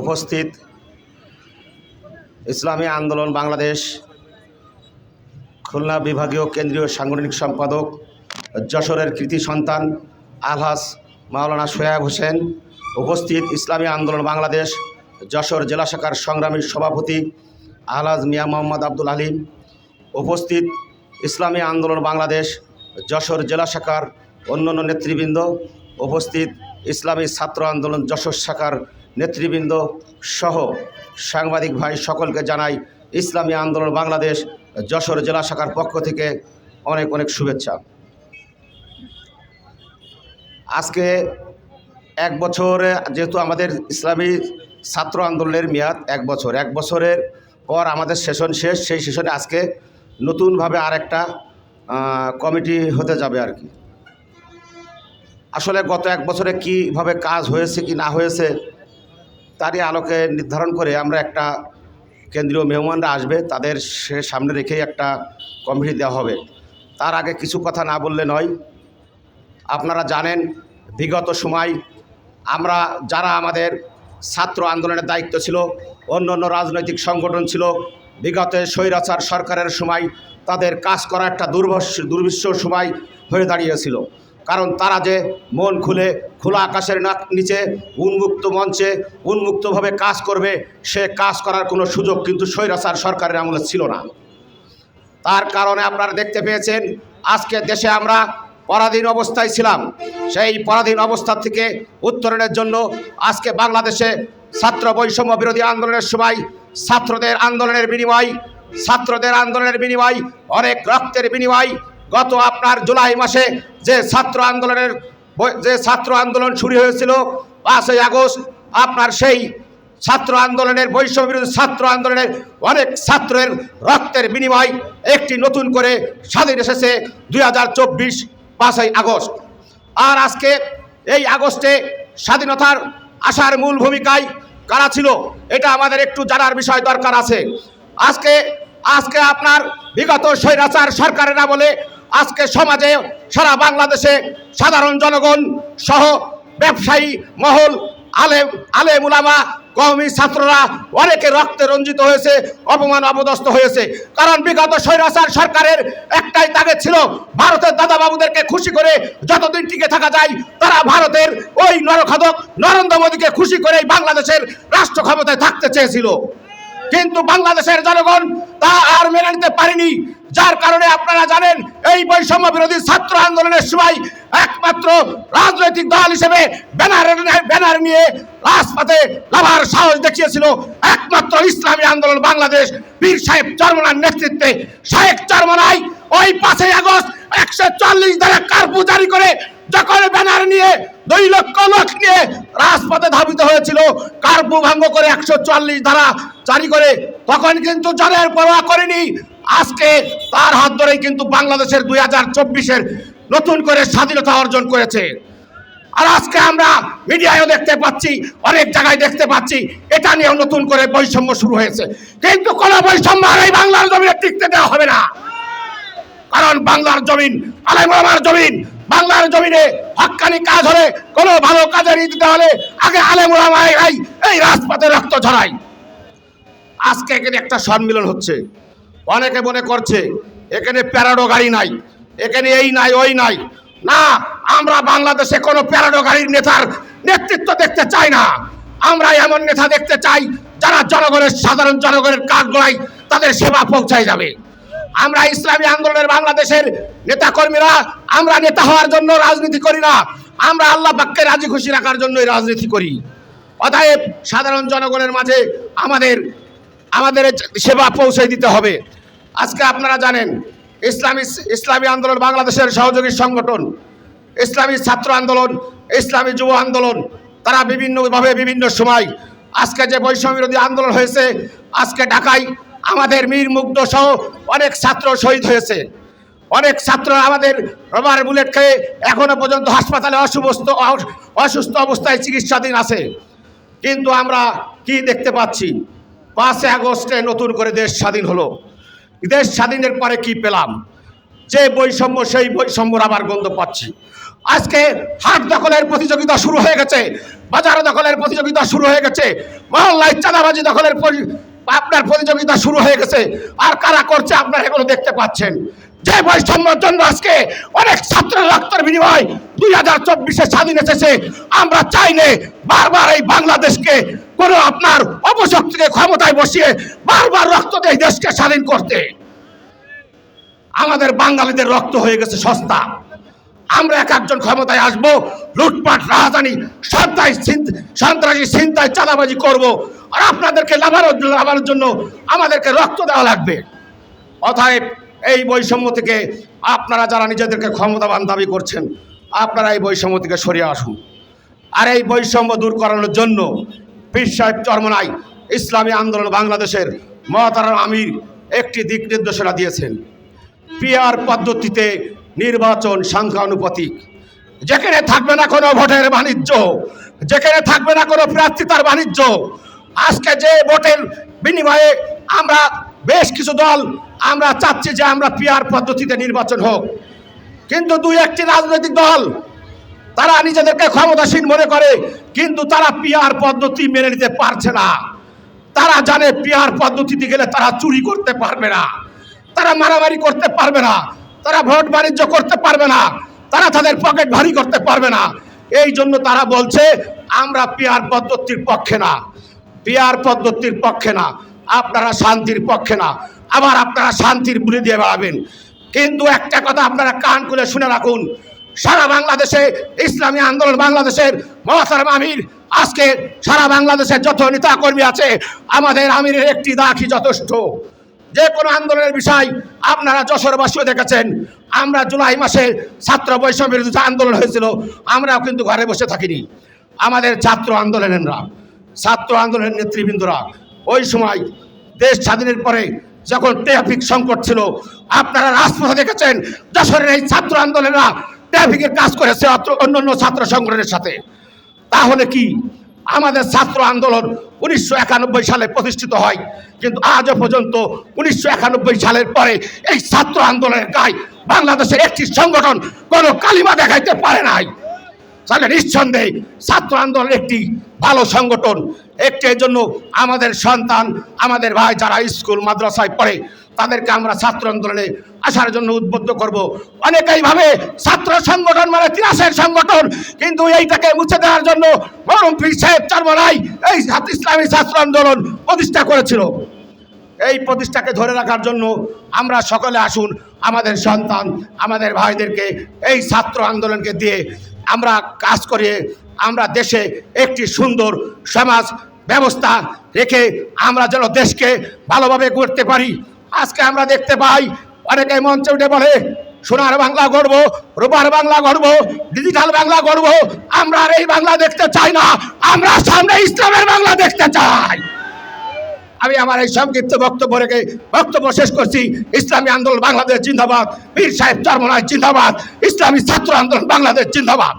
উপস্থিত ইসলামী আন্দোলন বাংলাদেশ খুলনা বিভাগীয় কেন্দ্রীয় সাংগঠনিক সম্পাদক যশোরের কৃতি সন্তান আলহাস মাওলানা সোয়াব হোসেন, উপস্থিত ইসলামী আন্দোলন বাংলাদেশ যশোর জেলা শাখার সংগ্রামী সভাপতি আলহাজ মিয়া মোহাম্মদ আব্দুল আলিম উপস্থিত ইসলামী আন্দোলন বাংলাদেশ যশোর জেলা শাখার অন্যান্য নেতৃবৃন্দ, উপস্থিত ইসলামী ছাত্র আন্দোলন যশোর শাখার নেতৃবৃন্দ সহ সাংবাদিক ভাই সকলকে জানাই ইসলামী আন্দোলন বাংলাদেশ যশোর জেলা শাখার পক্ষ থেকে অনেক অনেক শুভেচ্ছা। আজকে এক বছরে যেহেতু আমাদের ইসলামী ছাত্র আন্দোলনের মেয়াদ এক বছর এক বছরের পর আমাদের সেশন শেষ সেই সেশনে আজকে নতুনভাবে আরেকটা আহ, কমিটি হতে যাবে আর কি। আসলে গত এক বছরে কীভাবে কাজ হয়েছে কি না হয়েছে তারই আলোকে নির্ধারণ করে আমরা একটা কেন্দ্রীয় মেহমানরা আসবে, তাদের সে সামনে রেখেই একটা কমিটি দেওয়া হবে। তার আগে কিছু কথা না বললে নয়। আপনারা জানেন, বিগত সময় আমরা যারা আমাদের ছাত্র আন্দোলনের দায়িত্ব ছিল অন্য অন্য রাজনৈতিক সংগঠন ছিল, বিগত স্বৈরাচার সরকারের সময় তাদের কাজ করা একটা দুর্বস দুর্বিশ্ব সময় হয়ে দাঁড়িয়েছিল। কারণ তারা যে মন খুলে খোলা আকাশের নিচে উন্মুক্ত মঞ্চে উন্মুক্তভাবে কাজ করবে, সে কাজ করার কোনো সুযোগ কিন্তু স্বৈরাচার সরকারের আমলে ছিল না। তার কারণে আপনারা দেখতে পেয়েছেন, আজকে দেশে আমরা পরাধীন অবস্থায় ছিলাম। সেই পরাধীন অবস্থা থেকে উত্তরণের জন্য আজকে বাংলাদেশে ছাত্র বৈষম্য বিরোধী আন্দোলনের সময় ছাত্রদের আন্দোলনের বিনিময়, ছাত্রদের আন্দোলনের বিনিময়, অনেক রক্তের বিনিময় গত আপনার জুলাই মাসে যে ছাত্র আন্দোলনের যে ছাত্র আন্দোলন শুরু হয়েছিল, পাঁচই আগস্ট আপনার সেই ছাত্র আন্দোলনের বৈষম্য বিরোধী ছাত্র আন্দোলনের অনেক ছাত্রের রক্তের বিনিময় একটি নতুন করে স্বাধীন এসেছে দুই হাজার চব্বিশ পাঁচই আগস্ট। আর আজকে এই আগস্টে স্বাধীনতার আসার মূল ভূমিকায় কারা ছিল, এটা আমাদের একটু জানার বিষয় দরকার আছে। আজকে আজকে আপনার বিগত স্বৈরাচার সরকারেরা বলে আজকে সমাজে সারা বাংলাদেশে সাধারণ জনগণ সহ ব্যবসায়ী মহল, আলেম আলেম উলামা ছাত্ররা অনেকে রক্তে রঞ্জিত হয়েছে, অপমান অপদস্থ হয়েছে। কারণ বিগত স্বৈরাচার সরকারের একটাই তাগেদ ছিল, ভারতের দাদা বাবুদেরকে খুশি করে যতদিন টিকে থাকা যায়, তারা ভারতের ওই নরখাদক নরেন্দ্র মোদীকে খুশি করেই বাংলাদেশের রাষ্ট্র ক্ষমতায় থাকতে চেয়েছিল। কিন্তু বাংলাদেশের জনগণ তা আর মেনে নিতে পারেনি। যার কারণে আপনারা জানেন, এই বৈষম্য বিরোধী ছাত্র আন্দোলনের সময় একমাত্র রাজনৈতিক দল হিসেবে ব্যানার ব্যানার নিয়ে রাজপথে লাভার সাহস দেখিয়েছিল একমাত্র ইসলামী আন্দোলন বাংলাদেশ বীর সাহেব চরমনার নেতৃত্বে। শেখ চরমনাই ওই পাঁচই আগস্ট একশো চল্লিশ ধারা কার্পু জারি করে যখন ব্যানার নিয়ে দুই লক্ষ লোক নিয়ে রাজপথে ধাবিত হয়েছিল কার্পু ভঙ্গ করে একশো চুয়াল্লিশ ধারা জারি করে, তখন কিন্তু জনের পরোয়া করেনি আজকে তার হাত ধরেই কিন্তু বাংলাদেশের দুই হাজার চব্বিশের নতুন করে স্বাধীনতা অর্জন করেছে। আর আজকে আমরা মিডিয়ায়ও দেখতে পাচ্ছি, অনেক জায়গায় দেখতে পাচ্ছি, এটা নিয়েও নতুন করে বৈষম্য শুরু হয়েছে। কিন্তু কোনো বৈষম্য আর এই বাংলার জমিনে টিকতে দেওয়া হবে না। কারণ বাংলার জমিন আলেমার জমিন, বাংলার জমিনে হক্কানি কাজ হলে, কোনো ভালো কাজের দিতে হলে আগে আলেমাই এই রাজপথে রক্ত ঝরাই আজকে একটা সম্মিলন হচ্ছে। অনেকে মনে করছে, এখানে প্যারাডো গাড়ি নাই, এখানে এই নাই, ওই নাই। না, আমরা বাংলাদেশে কোনো প্যারাডো গাড়ির নেতার নেতৃত্ব দেখতে চাই না। আমরা এমন নেতা দেখতে চাই যারা জনগণের, সাধারণ জনগণের কাজ গড়াই তাদের সেবা পৌঁছায় যাবে। আমরা ইসলামী আন্দোলনের বাংলাদেশের নেতাকর্মীরা, আমরা নেতা হওয়ার জন্য রাজনীতি করি না। আমরা আল্লাহ পাককে রাজি খুশি রাখার জন্যই রাজনীতি করি। অতএব সাধারণ জনগণের মাঝে আমাদের আমাদের সেবা পৌঁছে দিতে হবে। আজকে আপনারা জানেন, ইসলামী ইসলামী আন্দোলন বাংলাদেশের সহযোগী সংগঠন, ইসলামী ছাত্র আন্দোলন, ইসলামী যুব আন্দোলন, তারা বিভিন্নভাবে বিভিন্ন সময় আজকে যে বৈষম্য বিরোধী আন্দোলন হয়েছে, আজকে ঢাকায় আমাদের মীর মুগ্ধ সহ অনেক ছাত্র শহীদ হয়েছে। অনেক ছাত্র আমাদের রবার বুলেট খেয়ে এখনও পর্যন্ত হাসপাতালে অসুস্থ অসুস্থ অবস্থায় চিকিৎসাধীন আছে। কিন্তু আমরা কি দেখতে পাচ্ছি? পাঁচই আগস্টে নতুন করে দেশ স্বাধীন হলো। দেশ স্বাধীনের পরে কি পেলাম? যে বৈষম্য, সেই বৈষম্যর আবার গন্ধ পাচ্ছি। আজকে হাট দখলের প্রতিযোগিতা শুরু হয়ে গেছে, বাজার দখলের প্রতিযোগিতা শুরু হয়ে গেছে, মহল্লায় চাঁদাবাজি দখলের আপনার প্রতিযোগিতা শুরু হয়ে গেছে, আর কারা করছে আপনারা এগুলো দেখতে পাচ্ছেন। যে বৈষম্যের জন্য আজকে অনেক ছাত্র রক্তের বিনিময় দুই হাজার চব্বিশে স্বাধীন এসেছে, আমরা চাইলে বারবার এই বাংলাদেশকে কোনো আপনার অপশক্তিকে ক্ষমতায় বসিয়ে বারবার রক্ত দেয় দেশকে স্বাধীন করতে। আমাদের বাঙালিদের রক্ত হয়ে গেছে সস্তা। আমরা এক একজন ক্ষমতায় আসব, লুটপাট রাজধানী সন্ত্রাস সন্ত্রাসী চিন্তায় চাঁদাবাজি করব। আর আপনাদেরকে লাভানোর জন্য লাভানোর জন্য আমাদেরকে রক্ত দেওয়া লাগবে। অতএব এই বৈষম্য থেকে আপনারা যারা নিজেদেরকে ক্ষমতাবান দাবি করছেন, আপনারা এই বৈষম্য থেকে সরিয়ে আসুন। আর এই বৈষম্য দূর করানোর জন্য পীর সাহেব চরমনাই ইসলামী আন্দোলন বাংলাদেশের মহাতারা আমির একটি দিক নির্দেশনা দিয়েছেন। পিআর পদ্ধতিতে নির্বাচন সংখ্যানুপাতিক। যেখানে থাকবে না কোনো ভোটের বাণিজ্য, যেখানে থাকবে না কোনো প্রার্থিতার বাণিজ্য, আজকে যে ভোটের বিনিময়ে আমরা বেশ কিছু দল, আমরা চাচ্ছি যে আমরা পিআর পদ্ধতিতে নির্বাচন হোক। কিন্তু দুই একটি রাজনৈতিক দল তারা নিজেদেরকে ক্ষমতাসীন মনে করে, কিন্তু তারা পিআর পদ্ধতি মেনে নিতে পারছে না। তারা জানে পিআর পদ্ধতিতে গেলে তারা চুরি করতে পারবে না। তারা মারামারি করতে পারবে না। তারা ভোট বাণিজ্য করতে পারবে না। তারা তাদের পকেট ভারী করতে পারবে না। এই জন্য তারা বলছে, আমরা পিআর পদ্ধতির পক্ষে না। পিআর পদ্ধতির পক্ষে না। আপনারা শান্তির পক্ষে না। আবার আপনারা শান্তির বুলি দিয়ে বেড়াবেন। কিন্তু একটা কথা আপনারা কান খুলে শুনে রাখুন। সারা বাংলাদেশে ইসলামী আন্দোলন বাংলাদেশের মহাতারাম আমির, আজকে সারা বাংলাদেশের যত নেতা কর্মী আছে, আমাদের আমিরের একটি দাখি যথেষ্ট। যে কোনো আন্দোলনের বিষয় আপনারা যশোরবাসীও দেখেছেন। আমরা জুলাই মাসে ছাত্র বৈষম্য বিরোধী যে আন্দোলন হয়েছিল, আমরাও কিন্তু ঘরে বসে থাকিনি। আমাদের ছাত্র আন্দোলনেরা ছাত্র আন্দোলনের নেতৃবৃন্দরা, ওই সময় দেশ স্বাধীনের পরে যখন ট্রাফিক সংকট ছিল, আপনারা রাজপথে দেখেছেন, যশোরের এই ছাত্র আন্দোলনেরা ট্রাফিকের কাজ করেছে অন্যান্য ছাত্র সংগঠনের সাথে। তাহলে কি? আমাদের ছাত্র আন্দোলন উনিশশো একানব্বই সালে প্রতিষ্ঠিত হয়, কিন্তু আজও পর্যন্ত উনিশশো একানব্বই সালের পরে এই ছাত্র আন্দোলনের গায়ে বাংলাদেশের একটি সংগঠন কোনো কালিমা দেখাইতে পারে নাই। তাহলে নিঃসন্দেহে ছাত্র আন্দোলন একটি ভালো সংগঠন। একটি জন্য আমাদের সন্তান, আমাদের ভাই যারা স্কুল, মাদ্রাসায় পড়ে তাদেরকে আমরা ছাত্র আন্দোলনে আসার জন্য উদ্বুদ্ধ করব। অনেকেই ভাবে ছাত্র সংগঠন মানে তিরাসের সংগঠন, কিন্তু এইটাকে মুছে দেওয়ার জন্য পীর সাহেব চরমরাই এই ইসলামী ছাত্র আন্দোলন প্রতিষ্ঠা করেছিল। এই প্রতিষ্ঠাকে ধরে রাখার জন্য আমরা সকলে আসুন, আমাদের সন্তান, আমাদের ভাইদেরকে এই ছাত্র আন্দোলনকে দিয়ে আমরা কাজ করিয়ে আমরা দেশে একটি সুন্দর সমাজ ব্যবস্থা রেখে আমরা যেন দেশকে ভালোভাবে করতে পারি। আজকে আমরা দেখতে পাই, অনেকে মঞ্চে উঠে বলে, সোনার বাংলা গড়ব, রূপার বাংলা গড়ব ডিজিটাল বাংলা গড়ব, আমরা আর এই বাংলা দেখতে চাই না, আমরা সামনে ইসলামের বাংলা দেখতে চাই। আমি আমার এই সংক্ষিপ্ত বক্তব্য রেখে বক্তব্য শেষ করছি, ইসলামী আন্দোলন বাংলাদেশ জিন্দাবাদ, পীর সাহেব চরমনায় জিন্দাবাদ, ইসলামী ছাত্র আন্দোলন বাংলাদেশ জিন্দাবাদ।